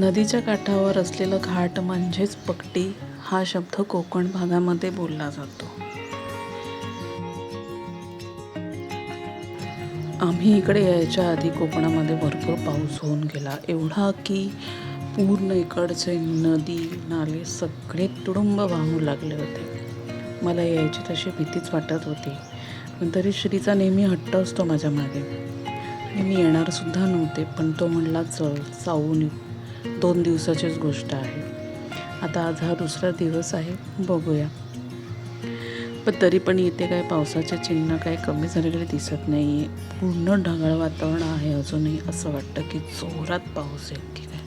नदीच्या काठावर असलेलं घाट म्हणजेच पकटी हा शब्द कोकण भागामध्ये बोलला जातो. आम्ही इकडे यायच्या आधी कोकणामध्ये भरपूर पाऊस होऊन गेला. एवढा की पूर्ण इकडचे नदी नाले सगळे तुडुंब वाहू लागले होते. मला यायची तशी भीतीच वाटत होती. पण तरी श्रीचा नेहमी हट्ट असतो माझ्या मागे मी येणारसुद्धा नव्हते पण तो म्हणला चल जाऊन येऊ. दोन दिवसाचीच गोष्ट आहे. आता आज हा दुसरा दिवस आहे. बघूया. पण तरी पण इथे काय पावसाचे चिन्ह काय कमी झालेले दिसत नाही आहे पूर्ण ढगाळ वातावरण आहे अजूनही असं वाटतं की जोरात पाऊस येईल की काय.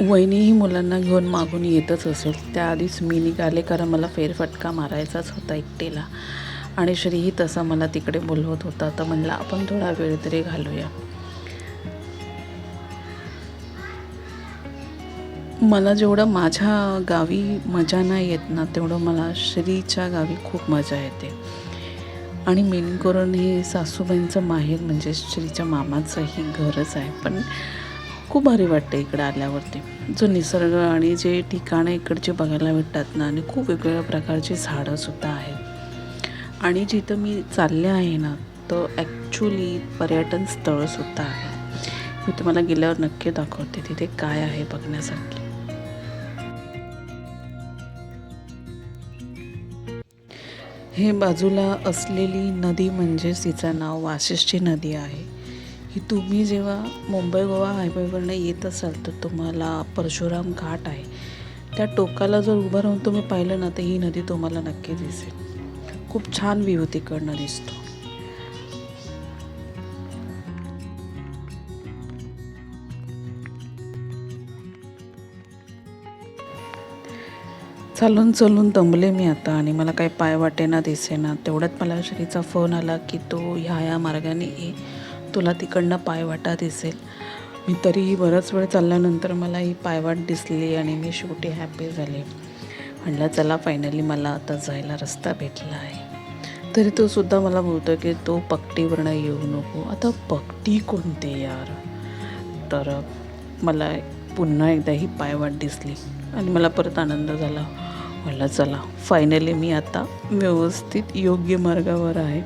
वहिनीही मुलांना घेऊन मागून येतच असेल. त्याआधीच मी निघाले कारण मला फेरफटका मारायचाच होता एकटेला. आणि श्रीही तसा मला तिकडे बोलवत होता. तर म्हणलं आपण थोडा वेळ तरी घालूया. मला जेवढं माझ्या गावी मजा नाही येत ना तेवढं मला श्रीच्या गावी खूप मजा येते. आणि मेन करून हे सासूबाईंचं माहेर म्हणजे श्रीच्या मामाचंही घरच आहे. पण खूप भारी वाटतं इकडं आल्यावरती. जो निसर्ग आणि जे ठिकाणं इकडचे बघायला भेटतात ना आणि खूप वेगवेगळ्या प्रकारची झाडंसुद्धा आहेत. आणि जिथं मी चालले आहे ना तर ॲक्च्युली पर्यटन स्थळसुद्धा आहे. मी तुम्हाला गेल्यावर नक्की दाखवते तिथे काय आहे बघण्यासाठी हे बाजूला असलेली नदी म्हणजेच तिचं नाव वाशिष्ठी नदी आहे. ही तुम्ही जेव्हा मुंबई गोवा हायवेवरनं येत असाल तर तुम्हाला परशुराम घाट आहे. त्या टोकाला जर उभं राहून तुम्ही पाहिलं ना तर ही नदी तुम्हाला नक्की दिसेल. खूप छान व्ह्यू तिकडनं दिसतो. चालून चालून दमले मी आता आणि मला काही पाय वाटेना दिसेना. तेवढ्यात मला श्रीचा फोन आला की तो ह्या ह्या मार्गाने ये. तुला तिकडनं पायवाटा दिसेल. मी तरीही बराच वेळ चालल्यानंतर मला ही पायवाट दिसली आणि मी शेवटी हॅपी झाले. म्हणलं चला फायनली मला आता जायला रस्ता भेटला आहे. तरी तो सुद्धा मला बोलतो की तो पकटीवरनं येऊ नको. आता पकटी कोणते यार? तर मला पुन्हा एकदा ही पायवाट दिसली आणि मला परत आनंद झाला. म्हटलं चला फायनली मी आता व्यवस्थित योग्य मार्गावर आहे.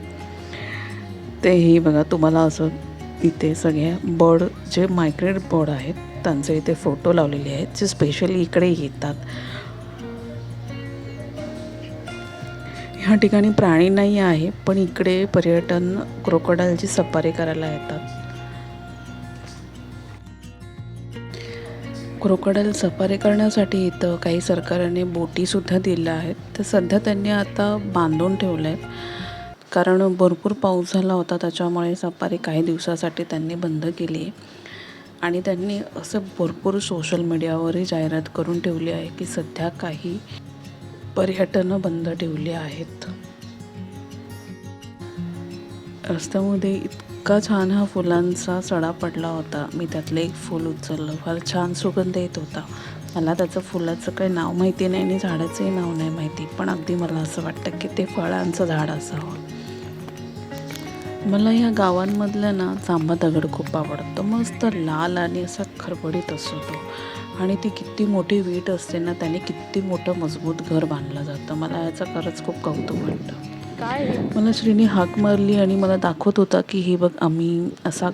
तेही बघा तुम्हाला असं इथे सगळ्या बर्ड जे मायग्रेट बर्ड आहेत त्यांचे इथे फोटो लावलेले आहेत जे स्पेशली इकडे येतात. ह्या ठिकाणी प्राणी नाही आहे पण इकडे पर्यटन क्रोकोडायलची सफारी करायला येतात. क्रोकोडाईल सफारी करण्यासाठी इथं काही सरकारने बोटीसुद्धा दिल्या आहेत. तर सध्या त्यांनी आता बांधून ठेवल्या. आहेत कारण भरपूर पाऊस झाला होता त्याच्यामुळे सफारी काही दिवसासाठी त्यांनी बंद केली. आहे आणि त्यांनी असं भरपूर सोशल मीडियावरही जाहिरात करून ठेवली आहे की सध्या काही पर्यटनं बंद ठेवली आहेत. रस्त्यामध्ये इतका छान हा फुलांचा सडा पडला होता. मी त्यातलं एक फूल उचललं. फार छान सुगंध येत होता. मला त्याचं फुलाचं काही नाव माहिती नाही आणि झाडाचंही नाव नाही माहिती. पण अगदी मला असं वाटतं की ते फळांचं झाड असावं. मला ह्या गावांमधलं ना जांभा दगड खूप आवडतं. मस्त लाल आणि असा खरबडीत असतो तो. आणि ती किती मोठी वीट असते ना त्याने किती मोठं मजबूत घर बांधलं जातं. मला याचं खरंच खूप कौतुक वाटतं. काय? मला श्रीने हाक मारली आणि मला दाखवत होता की हे बघ आम्ही असा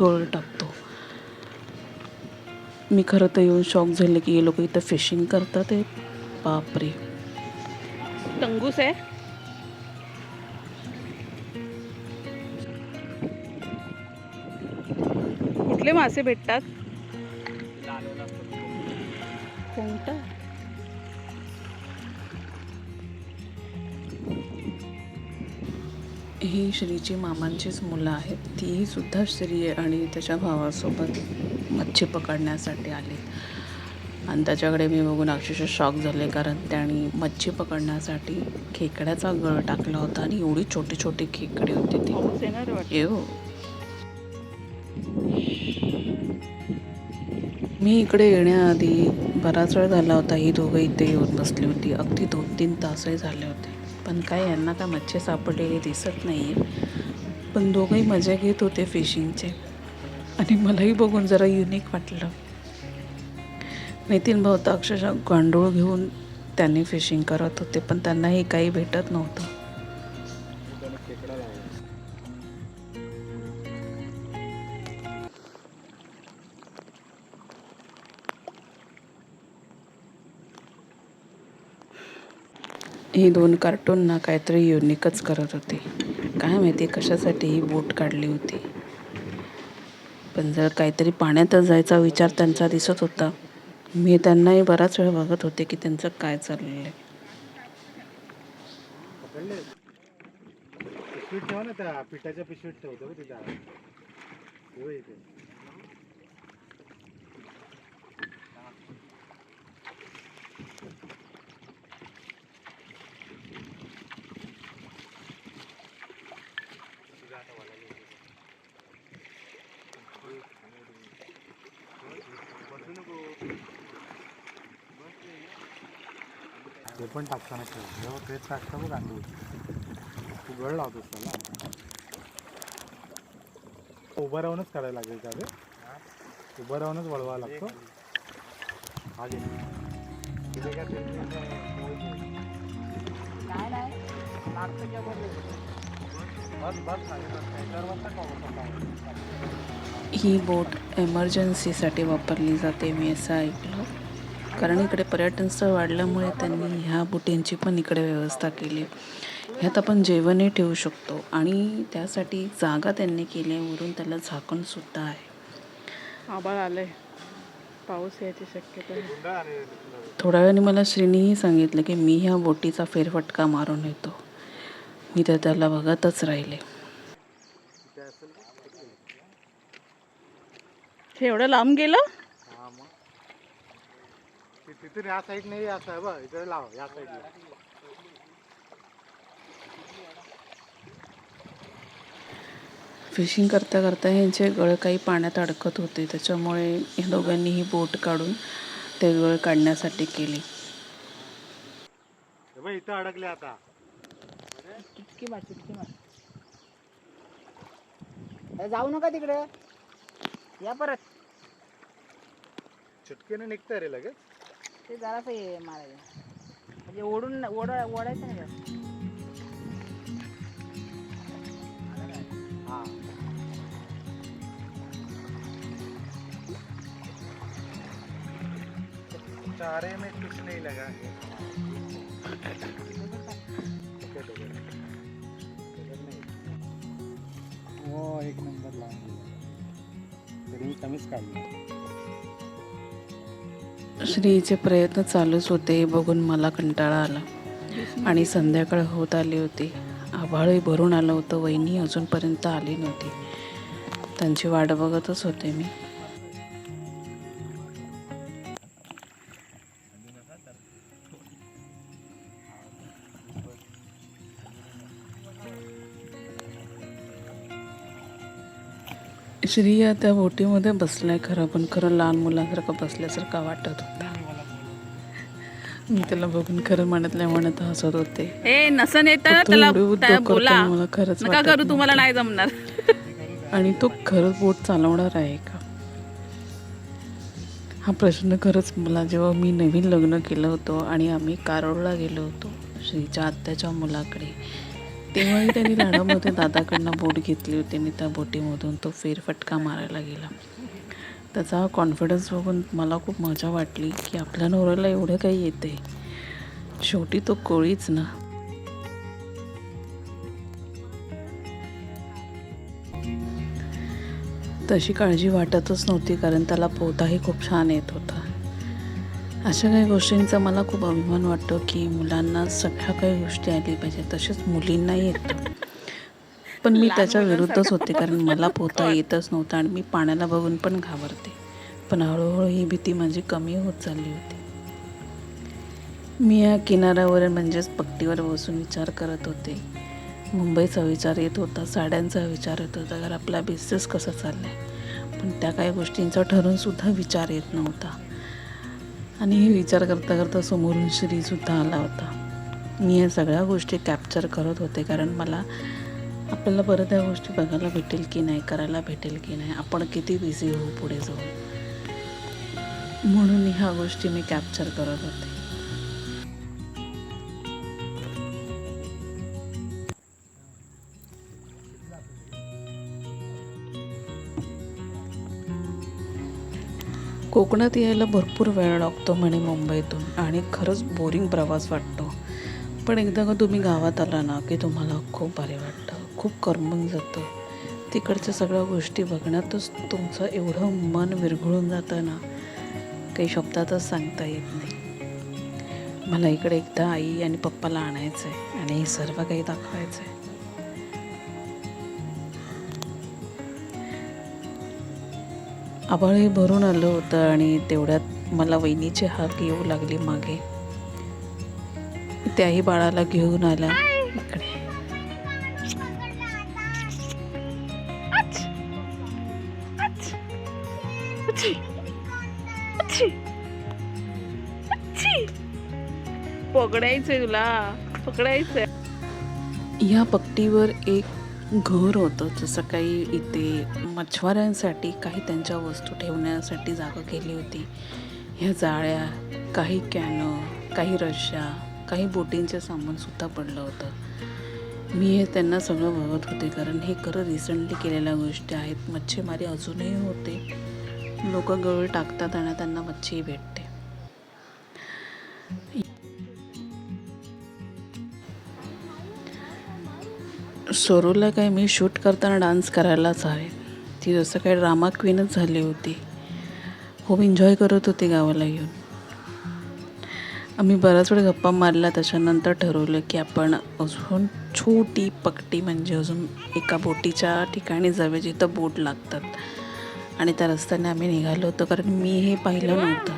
गळ टाकतो. मी खरं तर येऊन शॉक झाले की हे लोक इथं फिशिंग करतात आहे बापरे. टंगूस आहे? कुठले मासे भेटतात? कोणता? ही श्रीची मामांचीच मुलं आहेत. तीही सुद्धा श्री आहे आणि त्याच्या भावासोबत मच्छी पकडण्यासाठी आली आणि त्याच्याकडे मी बघून अक्षरशः शॉक झाले कारण त्याने मच्छी पकडण्यासाठी खेकड्याचा गळ टाकला होता आणि एवढी छोटी छोटी खेकडी होती ती. येऊ मी इकडे येण्याआधी बराच वेळ झाला होता ही दोघं इथे येऊन बसली होती. अगदी दोन तीन तासही झाले होते. पण काय यांना का मच्छी सापडलेली दिसत नाही आहे पण दोघंही मजा घेत होते फिशिंगचे. आणि मलाही बघून जरा युनिक वाटलं. नितीन भाऊ तर अक्षरशः गांडूळ घेऊन त्यांनी फिशिंग करत होते पण त्यांनाही काही भेटत नव्हतं. ही दोन कार्टून ना काहीतरी युनिकच करत होते. काय माहिती कशासाठी ही बोट काढली होती. पण जर काहीतरी पाण्यातच जायचा विचार त्यांचा दिसत होता मी त्यांनाही बराच वेळ बघत होते की त्यांचं काय चाललेलं आहे पिशवीत ठेवा ना त्या पिठाच्या पिशवीत ठेवतो बघ तिथे आहे. हे बघ इथे ते पण टाकताना ठेव जेव्हा तेच टाकता बघ गांडूळ तू गळ लावतोस त्याला. उभं राहूनच काढायला लागेल का रे उभं राहूनच वळवा लागतो. हा घे बस बस? ही बोट एमर्जन्सीसाठी वापरली जाते मी असं ऐकलं. कारण इकडे पर्यटन स्थळ वाढल्यामुळे त्यांनी ह्या बोटींची पण इकडे व्यवस्था केली. ह्यात आपण जेवणही ठेवू शकतो आणि त्यासाठी जागा त्यांनी केली आहे वरून त्याला झाकणसुद्धा आहे. आबाळ आलंय. पाऊस यायची शक्यता थोड्या वेळाने मला श्रीनीही सांगितलं की मी ह्या बोटीचा फेरफटका मारून येतो. मी तर त्याला बघतच राहिले? हे एवढं लांब गेलं? तिथून या साईड नाही असं आहे बघ इकडे लाव या साईडला फिशिंग करता करता ह्यांचे गळ काही पाण्यात अडकत होते. त्याच्यामुळे या दोघांनी ही बोट काढून ते गळ काढण्यासाठी केली. इथं अडकले आता. चुटकी मार चुटकी मार. जाऊ नका तिकडे. या परत. चुटकीने निघतंय रे लगेच. ते जरासं हे मारायचं म्हणजे ओढून ओढ ओढायचं नाही जास्त. हा चारे में कुछ नहीं लगा है ओके, नाही. हो एक नंबर लावून दिला तरी कमीच काढलं श्रीचे प्रयत्न चालूच होते हे बघून मला कंटाळा आला. आणि संध्याकाळ होत आली होती. आभाळही भरून आलं होतं. वहिनी अजूनपर्यंत आली नव्हती. त्यांची वाट बघतच होते मी. श्री या त्या बोटीमध्ये बसलाय खरं पण खरं लहान मुलासारखं बसल्यासारखं वाटत होता. मी त्याला बघून खरं म्हणतल्या म्हणत हसत होते. ए नसन येत त्याला बोला. मला खरंच नका करू. तुम्हाला नाही जमणार. आणि तो खरंच बोट चालवणार आहे का? हा प्रश्न खरंच मला जेव्हा मी नवीन लग्न केलं होतं आणि आम्ही कारोळला गेलो होतो श्रीच्या आत्याच्या मुलाकडे तेव्हाही त्यांनी लाडामध्ये दादाकडनं बोट घेतली होती. आणि त्या बोटीमधून तो फेरफटका मारायला गेला. त्याचा कॉन्फिडन्स बघून मला खूप मजा वाटली की आपल्या नवऱ्याला एवढं काही येते शेवटी तो कोळीच ना. तशी काळजी वाटतच नव्हती कारण त्याला पोहताही खूप छान येत होता. अशा काही गोष्टींचा मला खूप अभिमान वाटतो की मुलांना सगळ्या काही गोष्टी आली पाहिजे तसेच मुलींनाही येतं. पण मी त्याच्या विरुद्धच होते कारण मला पोहता येतच नव्हतं आणि मी पाण्याला बघून पण घाबरते. पण हळूहळू ही भीती माझी कमी होत चालली होती. मी या किनाऱ्यावर म्हणजेच पट्टीवर बसून विचार करत होते. मुंबईचा विचार येत होता साड्यांचा विचार येत होता तर आपला बिझनेस कसा चाललाय? पण त्या काही गोष्टींचा ठरून सुद्धा विचार येत नव्हता. आणि हे विचार करता करता समोरून श्रीसुद्धा आला होता. मी या सगळ्या गोष्टी कॅप्चर करत होते कारण मला आपल्याला परत या गोष्टी बघायला भेटेल की नाही करायला भेटेल की नाही आपण किती बिझी होऊ पुढे जाऊ म्हणून ह्या गोष्टी मी कॅप्चर करत होते. कोकणात यायला भरपूर वेळ लागतो म्हणे मुंबईतून आणि खरंच बोरिंग प्रवास वाटतो. पण एकदा का तुम्ही गावात आला ना की तुम्हाला खूप भारी वाटतं खूप करमून जातं. तिकडच्या सगळ्या गोष्टी बघण्यातच तुमचं एवढं मन विरघळून जातं ना काही शब्दातच सांगता येत नाही. मला इकडे एकदा आई आणि पप्पाला आणायचं आहे आणि हे सर्व काही दाखवायचं आहे आभाळही भरून आलं होतं आणि तेवढ्यात मला वहिनीची हाक येऊ लागली मागे. त्याही बाळाला घेऊन आला इकडे. पकडायचंय तुला. पकडायचंय. या पट्टीवर एक घर होतं. जसं काही इथे मच्छवाऱ्यांसाठी काही त्यांच्या वस्तू ठेवण्यासाठी जागा केली होती. ह्या जाळ्या काही कॅनं काही रश्या काही बोटींचे सामानसुद्धा पडलं होतं. मी हे त्यांना सगळं बघत होते कारण हे खरं रिसेंटली केलेल्या गोष्टी आहेत. मच्छीमारी अजूनही होते. लोक गळ टाकतात आणि त्यांना मच्छी भेटते. सोरूला काय मी शूट करताना डान्स करायलाच हवे ती जसं काय ड्रामा क्वीनच झाली होती. खूप एन्जॉय करत होती गावाला येऊन. आम्ही बराच वेळ गप्पा मारला त्याच्यानंतर ठरवलं की आपण अजून छोटी पकटी म्हणजे अजून एका बोटीच्या ठिकाणी जावे जिथं बोट लागतात. आणि त्या रस्त्याने आम्ही निघालो होतो कारण मी हे पाहिलं नव्हतं.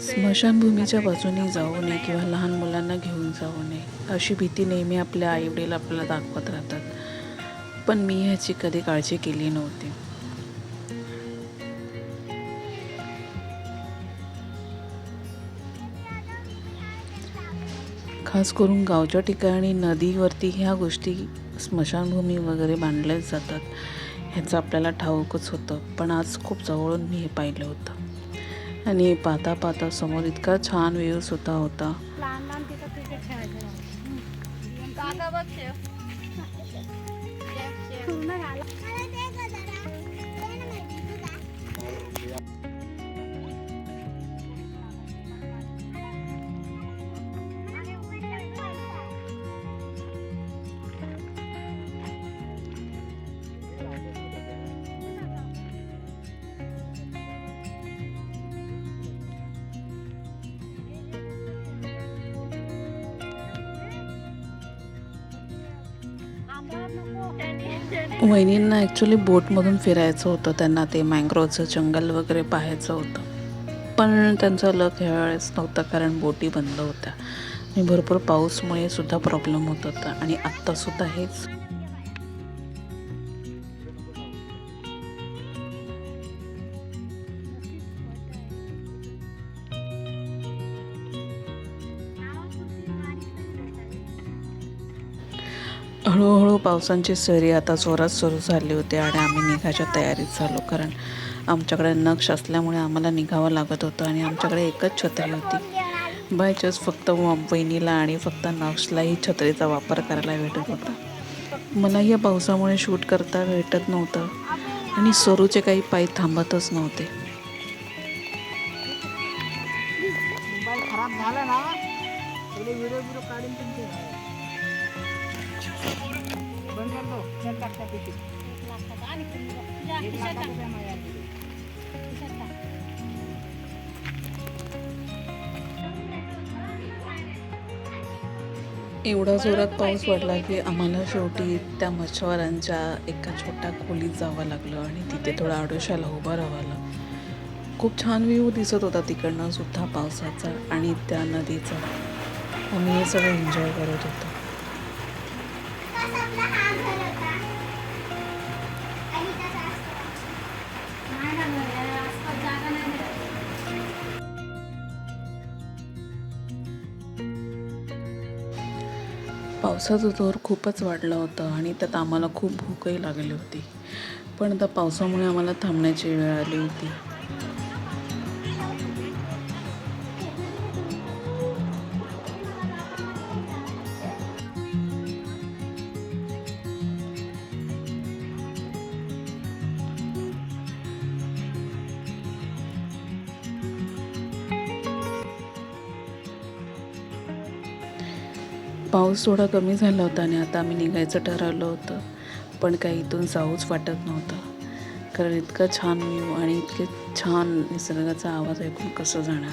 स्मशानभूमीच्या बाजूने जाऊ नये किंवा लहान मुलांना घेऊन जाऊ नये. अशी भीती नेहमी आपल्या आईवडील आपल्याला दाखवत राहतात. पण मी ह्याची कधी काळजी केली नव्हती. खास करून गावच्या ठिकाणी नदीवरती ह्या गोष्टी स्मशानभूमी वगैरे बांधल्या जातात. ह्याचं आपल्याला ठाऊकच होतं. पण आज खूप जवळून मी हे पाहिलं होतं. आणि पाहता पाहता समोर इतका छान व्ह्यू सुद्धा होता. वहिनींना ॲक्च्युली बोटमधून फिरायचं होतं त्यांना ते मँग्रोवचं जंगल वगैरे पाहायचं होतं. पण त्यांचा लक ह्यावेळेस नव्हतं नव्हता कारण बोटी बंद होत्या. आणि भरपूर पाऊसमुळे सुद्धा प्रॉब्लेम होत होता. आणि आत्तासुद्धा हेच. हळूहळू पावसांची सरी आता जोरात सुरू झाली होती आणि आम्ही निघायच्या तयारीत झालो. कारण आमच्याकडे नक्ष असल्यामुळे आम्हाला निघावं लागत होतं आणि आमच्याकडे एकच छत्री होती. बाय चान्स फक्त व- वहिनीला आणि फक्त नक्षलाही छत्रीचा वापर करायला भेटत होता. मला या पावसामुळे शूट करता भेटत नव्हतं आणि सरूचे काही पाय थांबतच नव्हते. खराब झाला ना? पिशवी एक काय माझ्याकडे. एवढा जोरात पाऊस पडला की आम्हाला शेवटी त्या मच्छवारांच्या एका छोट्या खोलीत जावं लागलं आणि तिथे थोडा आडोशाला उभं राहावं लागलं. खूप छान व्ह्यू दिसत होता तिकडनं सुद्धा पावसाचा आणि त्या नदीचा. आम्ही हे सगळं एन्जॉय करत होतो. पावसाचं जोर खूपच वाढला होता आणि त्यात आम्हाला खूप भूकही लागली होती. पण त्या पावसामुळे आम्हाला थांबण्याची वेळ आली होती. पाऊस थोडा कमी झाला होता आणि आता आम्ही निघायचं ठरवलं होतं. पण काही इथून जाऊच वाटत नव्हतं. कारण इतकं छान व्ह्यू आणि इतके छान निसर्गाचा आवाज ऐकून कसं जाणार?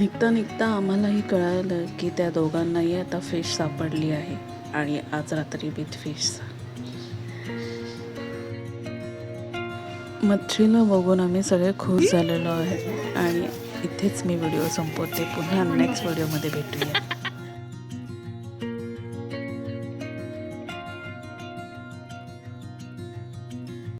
निघता निघता आम्हालाही कळालं की त्या दोघांनाही आता फिश सापडली आहे आणि आज रात्री विथ फिश मच्छीला बघून आम्ही सगळे खुश झालेलो आहे. आणि इथेच मी व्हिडिओ संपवते. पुन्हा नेक्स्ट व्हिडिओमध्ये भेटूया.